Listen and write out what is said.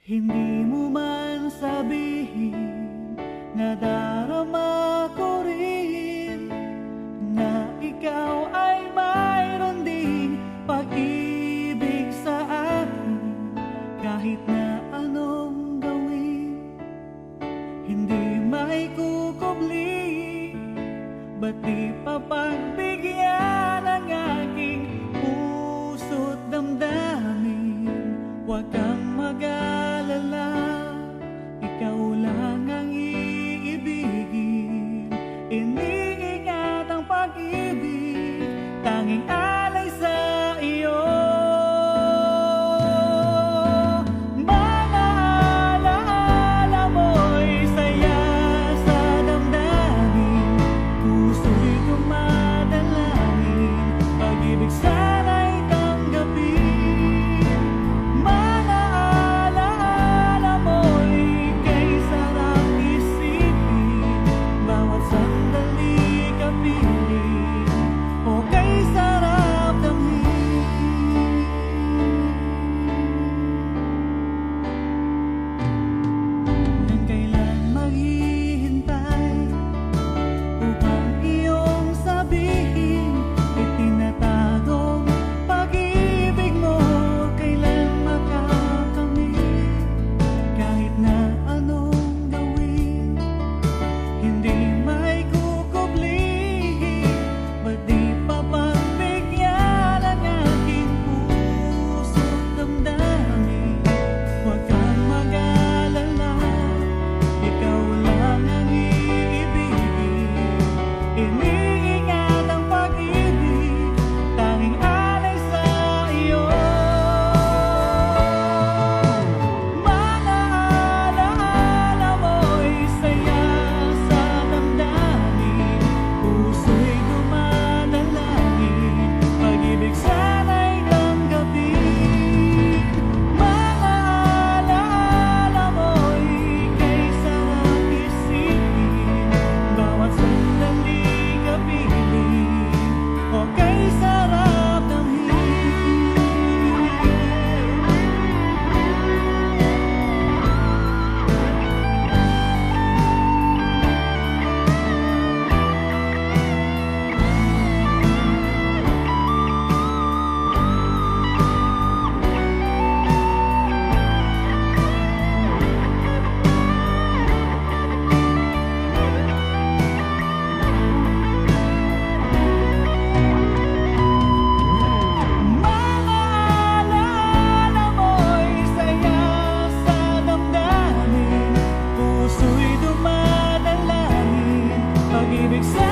Hindi mo man sabihin na darama ko rin Na ikaw ay mayroon ding pag-ibig sa akin Kahit na anong gawin. Hindi may kukubli Ba't di pa pagbigyan ang aking puso't damdamin? Huwag kang mag-alala hanging out. exactly. makes.